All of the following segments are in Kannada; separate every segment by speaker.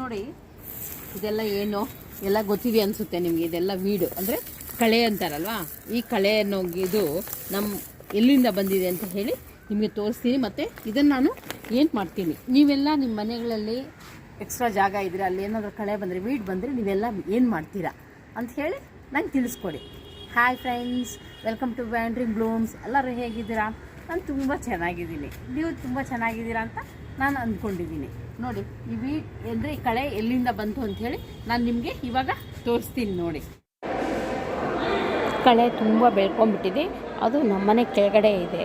Speaker 1: ನೋಡಿ, ಇದೆಲ್ಲ ಏನು? ಎಲ್ಲ ಗೊತ್ತಿದೆ ಅನಿಸುತ್ತೆ ನಿಮಗೆ, ಇದೆಲ್ಲ ವೀಡು. ಅಂದರೆ ಕಳೆ ಅಂತಾರಲ್ವಾ? ಈ ಕಳೆ ಅನ್ನೋ ಇದು ನಮ್ಮ ಎಲ್ಲಿಂದ ಬಂದಿದೆ ಅಂತ ಹೇಳಿ ನಿಮಗೆ ತೋರಿಸ್ತೀನಿ. ಮತ್ತು ಇದನ್ನು ನಾನು ಏನು ಮಾಡ್ತೀನಿ? ನೀವೆಲ್ಲ ನಿಮ್ಮ ಮನೆಗಳಲ್ಲಿ ಎಕ್ಸ್ಟ್ರಾ ಜಾಗ ಇದ್ರೆ ಅಲ್ಲಿ ಏನಾದರೂ ಕಳೆ ಬಂದರೆ, ವೀಡ್ ಬಂದರೆ ನೀವೆಲ್ಲ ಏನು ಮಾಡ್ತೀರಾ ಅಂತ ಹೇಳಿ ನಂಗೆ ತಿಳಿಸ್ಕೊಡಿ. Hi friends welcome to Bandring Blooms ಎಲ್ಲರೂ ಹೇಗಿದ್ದೀರಾ? ನಾನು ತುಂಬ ಚೆನ್ನಾಗಿದ್ದೀನಿ. ನೀವು ತುಂಬ ಚೆನ್ನಾಗಿದ್ದೀರಾ ಅಂತ ನಾನು ಅಂದ್ಕೊಂಡಿದ್ದೀನಿ. ನೋಡಿ, ಈ ವೀ ಅಂದರೆ ಈ ಕಳೆ ಎಲ್ಲಿಂದ ಬಂತು ಅಂಥೇಳಿ ನಾನು ನಿಮಗೆ ಇವಾಗ ತೋರಿಸ್ತೀನಿ ನೋಡಿ.
Speaker 2: ಕಳೆ ತುಂಬ ಬೆಳ್ಕೊಂಡ್ಬಿಟ್ಟಿದೆ. ಅದು ನಮ್ಮನೆ ಕೆಳಗಡೆ ಇದೆ.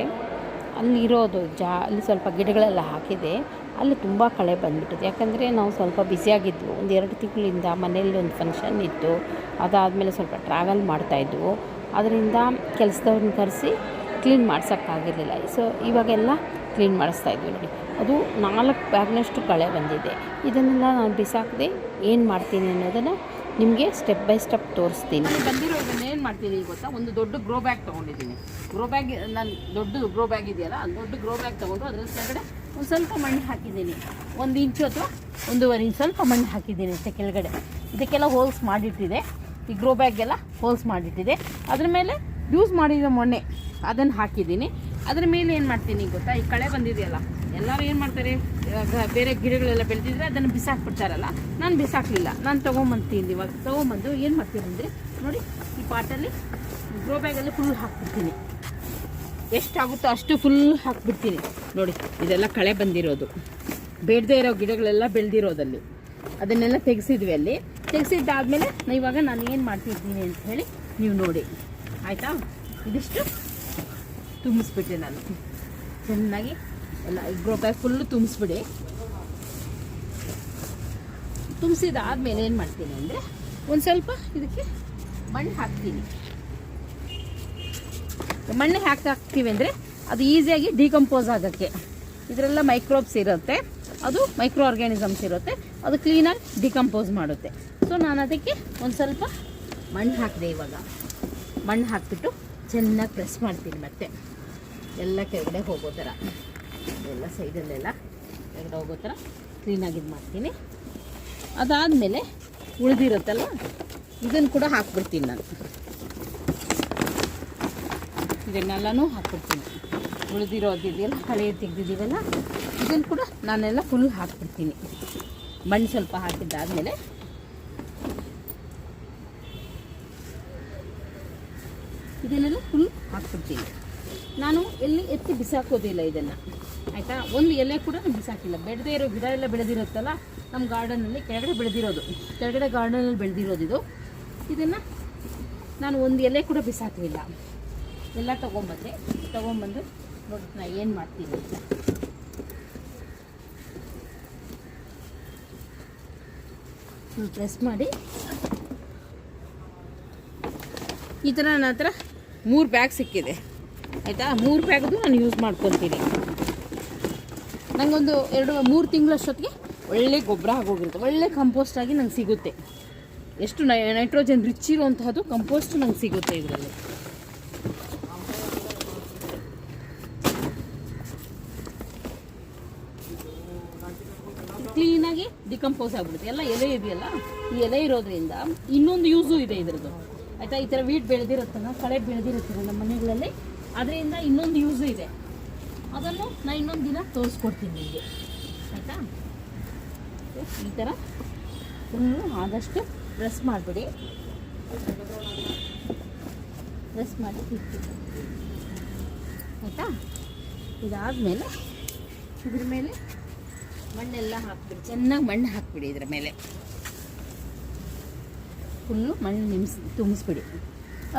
Speaker 2: ಅಲ್ಲಿರೋದು ಜಾ, ಅಲ್ಲಿ ಸ್ವಲ್ಪ ಗಿಡಗಳೆಲ್ಲ ಹಾಕಿದೆ. ಅಲ್ಲಿ ತುಂಬ ಕಳೆ ಬಂದ್ಬಿಟ್ಟಿದೆ. ಯಾಕಂದರೆ ನಾವು ಸ್ವಲ್ಪ ಬ್ಯುಸಿಯಾಗಿದ್ವು ಒಂದು ಎರಡು ತಿಂಗಳಿಂದ ಮನೆಯಲ್ಲಿ ಒಂದು ಫಂಕ್ಷನ್ ಇತ್ತು. ಅದಾದಮೇಲೆ ಸ್ವಲ್ಪ ಟ್ರಾವೆಲ್ ಮಾಡ್ತಾಯಿದ್ವು ಅದರಿಂದ ಕೆಲಸದವ್ರನ್ನ ಕರೆಸಿ ಕ್ಲೀನ್ ಮಾಡ್ಸೋಕ್ಕಾಗಿರಲಿಲ್ಲ. ಸೊ ಇವಾಗೆಲ್ಲ ಕ್ಲೀನ್ ಮಾಡಿಸ್ತಾ ಇದ್ವಿ ನೋಡಿ. ಅದು ನಾಲ್ಕು ಬ್ಯಾಗ್ನಷ್ಟು ಕಳೆ ಬಂದಿದೆ. ಇದನ್ನೆಲ್ಲ ನಾನು ಬಿಸಾಕದೆ ಏನು ಮಾಡ್ತೀನಿ ಅನ್ನೋದನ್ನು ನಿಮಗೆ ಸ್ಟೆಪ್ ಬೈ ಸ್ಟೆಪ್ ತೋರಿಸ್ತೀನಿ.
Speaker 1: ಬಂದಿರೋ ಇದನ್ನು ಏನು ಮಾಡ್ತೀನಿ ಗೊತ್ತಾ? ಒಂದು ದೊಡ್ಡ ಗ್ರೋ ಬ್ಯಾಗ್ ತೊಗೊಂಡಿದ್ದೀನಿ. ಗ್ರೋ ಬ್ಯಾಗ್ ನಾನು ದೊಡ್ಡ ಗ್ರೋ ಬ್ಯಾಗ್ ಇದೆಯಲ್ಲ ದೊಡ್ಡ ಗ್ರೋ ಬ್ಯಾಗ್ ತೊಗೊಂಡು ಅದರ ಕೆಳಗಡೆ ಒಂದು ಸ್ವಲ್ಪ ಮಣ್ಣು ಹಾಕಿದ್ದೀನಿ. ಒಂದು ಇಂಚು ಅಥವಾ ಒಂದೂವರೆ ಇಂಚು ಸ್ವಲ್ಪ ಮಣ್ಣು ಹಾಕಿದ್ದೀನಿ ಅಷ್ಟೇ ಕೆಳಗಡೆ. ಇದಕ್ಕೆಲ್ಲ ಹೋಲ್ಸ್ ಮಾಡಿಟ್ಟಿದೆ. ಈ ಗ್ರೋ ಬ್ಯಾಗೆಲ್ಲ ಹೋಲ್ಸ್ ಮಾಡಿಟ್ಟಿದೆ. ಅದ್ರ ಮೇಲೆ ಯೂಸ್ ಮಾಡಿದ ಮೊನ್ನೆ ಅದನ್ನು ಹಾಕಿದ್ದೀನಿ. ಅದ್ರ ಮೇಲೆ ಏನು ಮಾಡ್ತೀನಿ ಗೊತ್ತಾ? ಈ ಕಳೆ ಬಂದಿದೆಯಲ್ಲ ಎಲ್ಲರೂ ಏನು ಮಾಡ್ತಾರೆ? ಬೇರೆ ಗಿಡಗಳೆಲ್ಲ ಬೆಳೆದಿದ್ರೆ ಅದನ್ನು ಬಿಸಾಕ್ಬಿಡ್ತಾರಲ್ಲ? ನಾನು ಬಿಸಾಕಲಿಲ್ಲ. ನಾನು ತೊಗೊಂಬಂತೀನಿ ಇವಾಗ. ತೊಗೊಂಬಂದು ಏನು ಮಾಡ್ತೀನಿ ಅಂದರೆ, ನೋಡಿ ಈ ಪಾಟಲ್ಲಿ ಗ್ರೋ ಬ್ಯಾಗಲ್ಲಿ ಫುಲ್ ಹಾಕ್ಬಿಡ್ತೀನಿ. ಎಷ್ಟಾಗುತ್ತೋ ಅಷ್ಟು ಫುಲ್ ಹಾಕ್ಬಿಡ್ತೀನಿ. ನೋಡಿ, ಇದೆಲ್ಲ ಕಳೆ ಬಂದಿರೋದು. ಬೇಡದೇ ಇರೋ ಗಿಡಗಳೆಲ್ಲ ಬೆಳೆದಿರೋದಲ್ಲಿ. ಅದನ್ನೆಲ್ಲ ತೆಗೆಸಿದ್ವಿ ಅಲ್ಲಿ. ತೆಗೆಸಿದ್ದಾದಮೇಲೆ ಇವಾಗ ನಾನು ಏನು ಮಾಡ್ತಿದ್ದೀನಿ ಅಂತ ಹೇಳಿ ನೀವು ನೋಡಿ. ಆಯಿತಾ? ಇದಿಷ್ಟು ತುಂಬಿಸ್ಬಿಟ್ಟೆ ನಾನು. ಚೆನ್ನಾಗಿ ಎಲ್ಲ ಗ್ರೋ ಫುಲ್ಲು ತುಂಬಿಸ್ಬಿಡಿ. ತುಂಬಿಸಿದಾದ್ಮೇಲೆ ಏನು ಮಾಡ್ತೀನಿ ಅಂದರೆ ಒಂದು ಸ್ವಲ್ಪ ಇದಕ್ಕೆ ಮಣ್ಣು ಹಾಕ್ತೀನಿ. ಮಣ್ಣು ಹಾಕಿ ಹಾಕ್ತೀವಿ ಅಂದರೆ ಅದು ಈಸಿಯಾಗಿ ಡಿಕಂಪೋಸ್ ಆಗೋಕ್ಕೆ. ಇದರೆಲ್ಲ ಮೈಕ್ರೋಬ್ಸ್ ಇರುತ್ತೆ. ಅದು ಮೈಕ್ರೋ ಆರ್ಗ್ಯಾನಿಸಮ್ಸ್ ಇರುತ್ತೆ. ಅದು ಕ್ಲೀನಾಗಿ ಡಿಕಂಪೋಸ್ ಮಾಡುತ್ತೆ. ಸೊ ನಾನು ಅದಕ್ಕೆ ಒಂದು ಸ್ವಲ್ಪ ಮಣ್ಣು ಹಾಕಿದೆ ಇವಾಗ. ಮಣ್ಣು ಹಾಕಿಬಿಟ್ಟು ಚೆನ್ನಾಗಿ ಪ್ರೆಸ್ ಮಾಡ್ತೀನಿ ಮತ್ತೆ. ಎಲ್ಲ ಕೆಳಗಡೆ ಹೋಗೋ ಥರ. ಎಲ್ಲ ಸೈಡಲ್ಲೆಲ್ಲ ಎರಡು ಹೋಗೋ ಥರ ಕ್ಲೀನಾಗಿ ಇದು ಮಾಡ್ತೀನಿ. ಅದಾದಮೇಲೆ ಉಳಿದಿರುತ್ತಲ್ಲ ಇದನ್ನು ಕೂಡ ಹಾಕ್ಬಿಡ್ತೀನಿ ನಾನು. ಇದನ್ನೆಲ್ಲನೂ ಹಾಕ್ಬಿಡ್ತೀನಿ. ಉಳಿದಿರೋದಿದೆಯಲ್ಲ ಹಳೆ ತೆಗೆದಿದ್ದೀವಲ್ಲ, ಇದನ್ನು ಕೂಡ ನಾನೆಲ್ಲ ಫುಲ್ ಹಾಕ್ಬಿಡ್ತೀನಿ. ಮಣ್ಣು ಸ್ವಲ್ಪ ಹಾಕಿದ್ದಾದಮೇಲೆ ಇದನ್ನೆಲ್ಲ ಫುಲ್ ಹಾಕ್ಬಿಡ್ತೀನಿ. ನಾನು ಎಲ್ಲಿ ಎತ್ತಿ ಬಿಸಾಕೋದಿಲ್ಲ ಇದನ್ನು. ಆಯಿತಾ? ಒಂದು ಎಲೆ ಕೂಡ ನಾನು ಬಿಸಾಕಿಲ್ಲ. ಬೆಳೆದೇ ಇರೋ ಗಿಡ ಎಲ್ಲ ಬೆಳೆದಿರುತ್ತಲ್ಲ ನಮ್ಮ ಗಾರ್ಡನಲ್ಲಿ ಕೆಳಗಡೆ ಬೆಳೆದಿರೋದು. ಕೆಳಗಡೆ ಗಾರ್ಡನಲ್ಲಿ ಬೆಳೆದಿರೋದು ಇದು. ಇದನ್ನು ನಾನು ಒಂದು ಎಲೆ ಕೂಡ ಬಿಸಾಕಲಿಲ್ಲ. ಎಲ್ಲ ತೊಗೊಂಬಂದೆ. ತೊಗೊಂಬಂದು ನೋಡಿ ನಾ ಏನು ಮಾಡ್ತೀನಿ ಅಂತ. ಪ್ರೆಸ್ ಮಾಡಿ. ಈ ಥರ ನನ್ನ ಹತ್ರ ಮೂರು ಬ್ಯಾಗ್ ಸಿಕ್ಕಿದೆ. ಆಯಿತಾ? ಮೂರು ಬ್ಯಾಗ್ದು ನಾನು ಯೂಸ್ ಮಾಡ್ಕೊತೀನಿ. ನನಗೊಂದು ಎರಡು, ಮೂರು ತಿಂಗಳಷ್ಟೊತ್ತಿಗೆ ಒಳ್ಳೆ ಗೊಬ್ಬರ ಆಗೋಗಿರುತ್ತೆ. ಒಳ್ಳೆ ಕಂಪೋಸ್ಟ್ ಆಗಿ ನಂಗೆ ಸಿಗುತ್ತೆ. ಎಷ್ಟು ನೈಟ್ರೋಜನ್ ರಿಚ್ ಇರುವಂತಹದ್ದು ಕಂಪೋಸ್ಟ್ ನಂಗೆ ಸಿಗುತ್ತೆ ಇದರಲ್ಲಿ. ಕ್ಲೀನಾಗಿ ಡಿಕಂಪೋಸ್ ಆಗ್ಬಿಡುತ್ತೆ. ಎಲ್ಲ ಎಲೆ ಇದೆಯಲ್ಲ? ಈ ಎಲೆ ಇರೋದ್ರಿಂದ ಇನ್ನೊಂದು ಯೂಸು ಇದೆ ಇದರದ್ದು. ಆಯಿತಾ? ಈ ಥರ ವೀಟ್ ಬೆಳೆದಿರುತ್ತಲ್ಲ, ಕಳೆ ಬೆಳೆದಿರುತ್ತಲ್ಲ ನಮ್ಮ ಮನೆಗಳಲ್ಲಿ, ಅದರಿಂದ ಇನ್ನೊಂದು ಯೂಸು ಇದೆ. ಅದನ್ನು ನಾನು ಇನ್ನೊಂದು ದಿನ ತೋರಿಸ್ಕೊಡ್ತೀನಿ ನಿಮಗೆ. ಆಯಿತಾ? ಈ ಥರ ಫುಲ್ಲು ಆದಷ್ಟು ಪ್ರೆಸ್ ಮಾಡಿಬಿಡಿ. ಪ್ರೆಸ್ ಮಾಡಿ ಆಯಿತಾ? ಇದಾದಮೇಲೆ ಇದ್ರ ಮೇಲೆ ಮಣ್ಣೆಲ್ಲ ಹಾಕ್ಬಿಡಿ. ಚೆನ್ನಾಗಿ ಮಣ್ಣು ಹಾಕ್ಬಿಡಿ ಇದ್ರ ಮೇಲೆ. ಫುಲ್ಲು ಮಣ್ಣು ನಿಮ್ಸ್, ತುಂಬಿಸ್ಬಿಡಿ.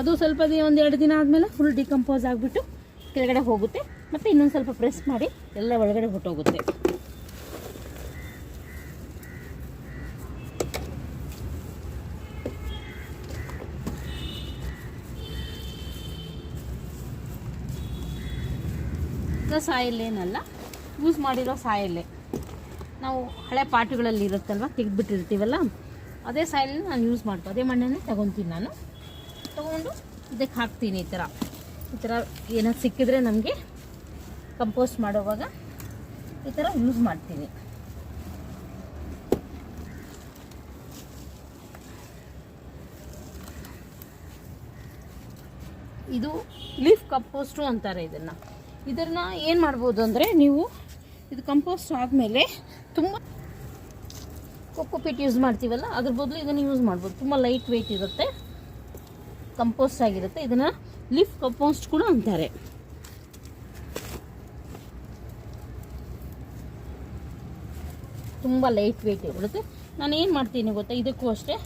Speaker 1: ಅದು ಸ್ವಲ್ಪ ದಿನ ಒಂದು ಎರಡು ದಿನ ಆದಮೇಲೆ ಫುಲ್ ಡಿಕಂಪೋಸ್ ಆಗಿಬಿಟ್ಟು ಕೆಳಗಡೆ ಹೋಗುತ್ತೆ. ಮತ್ತು ಇನ್ನೊಂದು ಸ್ವಲ್ಪ ಪ್ರೆಸ್ ಮಾಡಿ ಎಲ್ಲ ಒಳಗಡೆ ಹೊಟ್ಟೋಗುತ್ತೆ ಸಾಯಿಲ್ ಏನಲ್ಲ ಯೂಸ್ ಮಾಡಿರೋ ಸಾಯಲ್ಲೇ ನಾವು ಹಳೆ ಪಾಟುಗಳಲ್ಲಿ ಇರುತ್ತಲ್ವ, ತೆಗೆದ್ಬಿಟ್ಟಿರ್ತೀವಲ್ಲ, ಅದೇ ಸಾಯಿಲ್ ನಾನು ಯೂಸ್ ಮಾಡ್ತೀನಿ ಅದೇ ಮಣ್ಣನ್ನೇ ತಗೊತೀನಿ ನಾನು. ತೊಗೊಂಡು ಇದಕ್ಕೆ ಹಾಕ್ತೀನಿ ಈ ಥರ ಈ ಥರ ಏನಾದ್ರು ಸಿಕ್ಕಿದ್ರೆ ನಮಗೆ ಕಂಪೋಸ್ಟ್ ಮಾಡುವಾಗ ಈ ಥರ ಯೂಸ್ ಮಾಡ್ತೀನಿ ಇದು ಲೀಫ್ ಕಂಪೋಸ್ಟು ಅಂತಾರೆ ಇದನ್ನು. ಇದನ್ನ ಏನು ಮಾಡ್ಬೋದು ಅಂದರೆ ನೀವು ಇದು ಕಂಪೋಸ್ಟ್ ಆದಮೇಲೆ ತುಂಬ ಕೊಕ್ಕೋ ಯೂಸ್ ಮಾಡ್ತೀವಲ್ಲ, ಅದ್ರ ಬದಲು ಇದನ್ನು ಯೂಸ್ ಮಾಡ್ಬೋದು. ತುಂಬ ಲೈಟ್ ವೆಯ್ಟ್ ಇರುತ್ತೆ ಕಂಪೋಸ್ಟ್ ಆಗಿರುತ್ತೆ. ಇದನ್ನು ಲಿಫ್ ಕಂಪೋಸ್ಟ್ ಕೂಡ ಅಂತಾರೆ. ತುಂಬ ಲೈಟ್ ವೆಯ್ಟ್ ಇರುತ್ತೆ. ನಾನು ಏನು ಮಾಡ್ತೀನಿ ಗೊತ್ತಾ? ಇದಕ್ಕೂ ಅಷ್ಟೇ.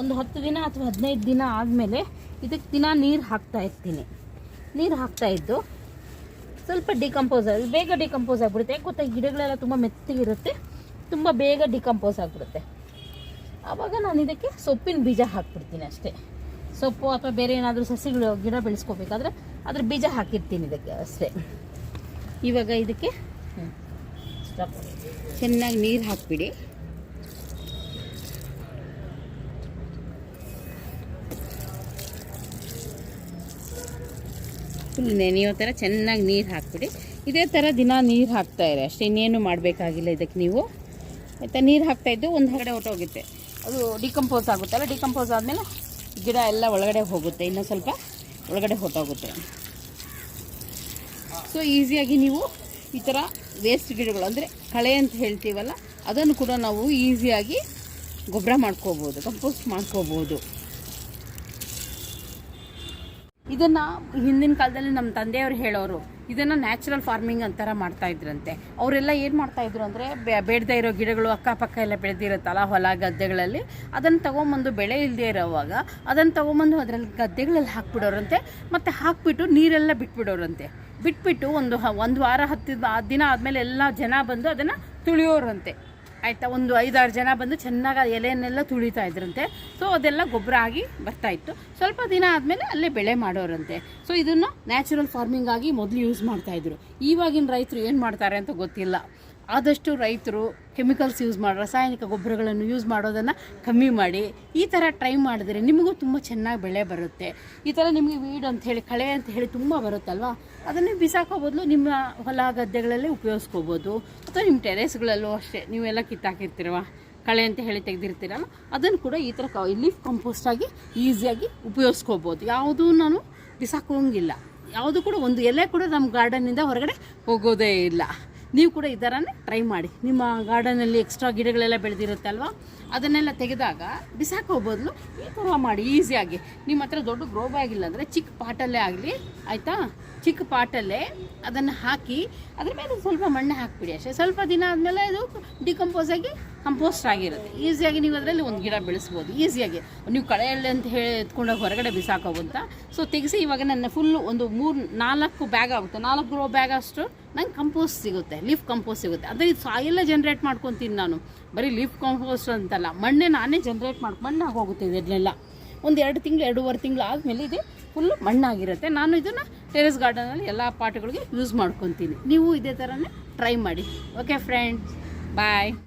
Speaker 1: ಒಂದು ಹತ್ತು ದಿನ ಅಥವಾ ಹದಿನೈದು ದಿನ ಆದಮೇಲೆ ಇದಕ್ಕೆ ದಿನ ನೀರು ಹಾಕ್ತಾ ಇರ್ತೀನಿ. ನೀರು ಹಾಕ್ತಾ ಇದ್ದು ಸ್ವಲ್ಪ ಡಿಕಂಪೋಸ್ ಆಗಿ ಬೇಗ ಡಿಕಂಪೋಸ್ ಆಗಿಬಿಡುತ್ತೆ. ಯಾಕೆ ಗೊತ್ತಾ? ಗಿಡಗಳೆಲ್ಲ ತುಂಬ ಮೆತ್ತಗಿರುತ್ತೆ. ತುಂಬ ಬೇಗ ಡಿಕಂಪೋಸ್ ಆಗಿಬಿಡುತ್ತೆ. ಆವಾಗ ನಾನು ಇದಕ್ಕೆ ಸೊಪ್ಪಿನ ಬೀಜ ಹಾಕ್ಬಿಡ್ತೀನಿ ಅಷ್ಟೇ. ಸೊಪ್ಪು ಅಥವಾ ಬೇರೆ ಏನಾದರೂ ಸಸಿಗಳು, ಗಿಡ ಬೆಳೆಸ್ಕೋಬೇಕಾದ್ರೆ ಅದ್ರ ಬೀಜ ಹಾಕಿರ್ತೀನಿ ಇದಕ್ಕೆ ಅಷ್ಟೇ. ಇವಾಗ ಇದಕ್ಕೆ stop. ಚೆನ್ನಾಗಿ ನೀರು ಹಾಕ್ಬಿಡಿ. ಫುಲ್ ನೆನೆಯೋ ಥರ ಚೆನ್ನಾಗಿ ನೀರು ಹಾಕ್ಬಿಡಿ. ಇದೇ ಥರ ದಿನ ನೀರು ಹಾಕ್ತಾ ಇರಿ ಅಷ್ಟೇ, ಇನ್ನೇನು ಮಾಡಬೇಕಾಗಿಲ್ಲ ಇದಕ್ಕೆ ನೀವು. ಆಯಿತಾ, ನೀರು ಹಾಕ್ತಾ ಇದ್ದು ಒಂದು ಕಡೆ ಹೊಟ್ಟೋಗುತ್ತೆ ಅದು ಡಿಕಂಪೋಸ್ ಆಗುತ್ತಲ್ಲ ಡಿಕಂಪೋಸ್ ಆದಮೇಲೆ ಗಿಡ ಎಲ್ಲ ಒಳಗಡೆ ಹೋಗುತ್ತೆ, ಇನ್ನೂ ಸ್ವಲ್ಪ ಒಳಗಡೆ ಹೊಟ್ಟೋಗುತ್ತೆ ಸೊ ಈಸಿಯಾಗಿ ನೀವು ಈ ಥರ ವೇಸ್ಟ್ ಗಿಡಗಳು, ಅಂದರೆ ಕಳೆ ಅಂತ ಹೇಳ್ತೀವಲ್ಲ, ಅದನ್ನು ಕೂಡ ನಾವು ಈಸಿಯಾಗಿ ಗೊಬ್ಬರ ಮಾಡ್ಕೋಬೋದು ಕಂಪೋಸ್ಟ್ ಮಾಡ್ಕೋಬೋದು. ಇದನ್ನು ಹಿಂದಿನ ಕಾಲದಲ್ಲಿ ನಮ್ಮ ತಂದೆಯವರು ಹೇಳೋರು, ಇದನ್ನು ನ್ಯಾಚುರಲ್ ಫಾರ್ಮಿಂಗ್ ಅಂತಾರ ಮಾಡ್ತಾ ಇದ್ರಂತೆ. ಅವರೆಲ್ಲ ಏನು ಮಾಡ್ತಾ ಇದ್ರು ಅಂದರೆ ಬೇಡದೇ ಇರೋ ಗಿಡಗಳು ಅಕ್ಕಪಕ್ಕ ಎಲ್ಲ ಬೆಳೆದಿರುತ್ತಲ್ಲ ಹೊಲ ಗದ್ದೆಗಳಲ್ಲಿ, ಅದನ್ನು ತಗೊಂಬಂದು ಬೆಳೆ ಇಲ್ಲದೆ ಇರೋವಾಗ, ಅದನ್ನು ತಗೊಂಬಂದು ಅದರಲ್ಲಿ ಗದ್ದೆಗಳಲ್ಲಿ ಹಾಕ್ಬಿಡೋರಂತೆ, ಮತ್ತು ಹಾಕ್ಬಿಟ್ಟು ನೀರೆಲ್ಲ ಬಿಟ್ಬಿಡೋರಂತೆ. ಬಿಟ್ಬಿಟ್ಟು ಒಂದು ಒಂದು ವಾರ ಹತ್ತು ಆ ದಿನ ಆದಮೇಲೆ ಎಲ್ಲ ಜನ ಬಂದು ಅದನ್ನು ತುಳಿಯೋರಂತೆ. ಆಯಿತಾ? ಒಂದು ಐದಾರು ಜನ ಬಂದು ಚೆನ್ನಾಗಿ ಎಲೆಯನ್ನೆಲ್ಲ ತುಳಿತಾ ಇದ್ರಂತೆ. ಸೊ ಅದೆಲ್ಲ ಗೊಬ್ಬರ ಆಗಿ ಬರ್ತಾಯಿತ್ತು ಸ್ವಲ್ಪ ದಿನ ಆದಮೇಲೆ ಅಲ್ಲೇ ಬೆಳೆ ಮಾಡೋರಂತೆ. ಸೊ ಇದನ್ನು ನ್ಯಾಚುರಲ್ ಫಾರ್ಮಿಂಗ್ ಆಗಿ ಮೊದಲು ಯೂಸ್ ಮಾಡ್ತಾಯಿದ್ರು ಇವಾಗಿನ ರೈತರು ಏನು ಮಾಡ್ತಾರೆ ಅಂತ ಗೊತ್ತಿಲ್ಲ. ಆದಷ್ಟು ರೈತರು ಕೆಮಿಕಲ್ಸ್ ಯೂಸ್ ಮಾಡಿ, ರಾಸಾಯನಿಕ ಗೊಬ್ಬರಗಳನ್ನು ಯೂಸ್ ಮಾಡೋದನ್ನು ಕಮ್ಮಿ ಮಾಡಿ, ಈ ಥರ ಟ್ರೈ ಮಾಡಿದ್ರೆ ನಿಮಗೂ ತುಂಬ ಚೆನ್ನಾಗಿ ಬೆಳೆ ಬರುತ್ತೆ. ಈ ಥರ ನಿಮಗೆ ವೀಡ್ ಅಂತ ಹೇಳಿ, ಕಳೆ ಅಂತ ಹೇಳಿ ತುಂಬ ಬರುತ್ತಲ್ವ? ಅದನ್ನು ಬಿಸಾಕೋ ಬದಲು ನಿಮ್ಮ ಹೊಲ ಗದ್ದೆಗಳಲ್ಲಿ ಉಪಯೋಗಿಸ್ಕೋಬೋದು. ಅಥವಾ ನಿಮ್ಮ ಟೆರೆಸ್ಗಳಲ್ಲೂ ಅಷ್ಟೇ, ನೀವೆಲ್ಲ ಕಿತ್ತಾಕಿರ್ತೀರವ, ಕಳೆ ಅಂತ ಹೇಳಿ ತೆಗೆದಿರ್ತೀರಲ್ಲ, ಅದನ್ನು ಕೂಡ ಈ ಥರ ಲೀಫ್ ಕಂಪೋಸ್ಟ್ ಆಗಿ ಈಸಿಯಾಗಿ ಉಪಯೋಗಿಸ್ಕೋಬೋದು. ಯಾವುದೂ ನಾನು ಬಿಸಾಕೋಂಗಿಲ್ಲ. ಯಾವುದು ಕೂಡ ಒಂದು ಎಲೆ ಕೂಡ ನಮ್ಮ ಗಾರ್ಡನ್ನಿಂದ ಹೊರಗಡೆ ಹೋಗೋದೇ ಇಲ್ಲ. ನೀವು ಕೂಡ ಈ ಥರನೇ ಟ್ರೈ ಮಾಡಿ. ನಿಮ್ಮ ಗಾರ್ಡನಲ್ಲಿ ಎಕ್ಸ್ಟ್ರಾ ಗಿಡಗಳೆಲ್ಲ ಬೆಳೆದಿರುತ್ತಲ್ವ ಅದನ್ನೆಲ್ಲ ತೆಗೆದಾಗ ಬಿಸಾಕೋ ಬದಲು ಈ ಥರ ಮಾಡಿ ಈಸಿಯಾಗಿ ನಿಮ್ಮ ಹತ್ರ ದೊಡ್ಡ ಗ್ರೋ ಬ್ಯಾಗ್ ಇಲ್ಲ ಅಂದರೆ ಚಿಕ್ಕ ಪಾಟಲ್ಲೇ ಆಗಲಿ, ಆಯಿತಾ? ಚಿಕ್ಕ ಪಾಟಲ್ಲೇ ಅದನ್ನು ಹಾಕಿ, ಅದ್ರ ಮೇಲೆ ಸ್ವಲ್ಪ ಮಣ್ಣೆ ಹಾಕಿಬಿಡಿ ಅಷ್ಟೇ. ಸ್ವಲ್ಪ ದಿನ ಆದಮೇಲೆ ಅದು ಡಿಕಂಪೋಸ್ ಆಗಿ ಕಂಪೋಸ್ಟ್ ಆಗಿರುತ್ತೆ. ಈಸಿಯಾಗಿ ನೀವು ಅದರಲ್ಲಿ ಒಂದು ಗಿಡ ಬೆಳೆಸ್ಬೋದು. ಈಸಿಯಾಗಿ ನೀವು ಕಳೆಯಲ್ಲಿ ಅಂತ ಹೇಳಿ ಎತ್ಕೊಂಡೋಗಿ ಹೊರಗಡೆ ಬಿಸಾಕೋವಂತ ಸೊ ತೆಗೆಸಿ ಇವಾಗ ನನ್ನ ಫುಲ್ಲು ಒಂದು ಮೂರು ನಾಲ್ಕು ಬ್ಯಾಗ್ ಆಗುತ್ತೆ. ನಾಲ್ಕು ಗ್ರೋ ಬ್ಯಾಗ್ ಅಷ್ಟು ನಂಗೆ ಕಂಪೋಸ್ಟ್ ಸಿಗುತ್ತೆ. ಲೀಫ್ ಕಂಪೋಸ್ಟ್ ಸಿಗುತ್ತೆ. ಅದೇ ಸಾಯಿಲ್ಲ ಜನ್ರೇಟ್ ಮಾಡ್ಕೊತೀನಿ ನಾನು. ಬರೀ ಲೀಫ್ ಕಂಪೋಸ್ಟ್ ಅಂತಲ್ಲ. ಮಣ್ಣೆ ನಾನೇ ಜನ್ರೇಟ್ ಮಾಡಿ, ಮಣ್ಣಾಗಿ ಹೋಗುತ್ತೆ ಇದನ್ನೆಲ್ಲ ಒಂದು ಎರಡು ತಿಂಗಳು, ಎರಡೂವರೆ ತಿಂಗಳು ಆದಮೇಲೆ ಇದೆ ಫುಲ್ಲು ಮಣ್ಣಾಗಿರುತ್ತೆ. ನಾನು ಇದನ್ನು ಟೆರೆಸ್ ಗಾರ್ಡನಲ್ಲಿ ಎಲ್ಲ ಪಾಟ್ಗಳಿಗೆ ಯೂಸ್ ಮಾಡ್ಕೊತೀನಿ. ನೀವು ಇದೇ ಥರನೇ ಟ್ರೈ ಮಾಡಿ. Okay friends bye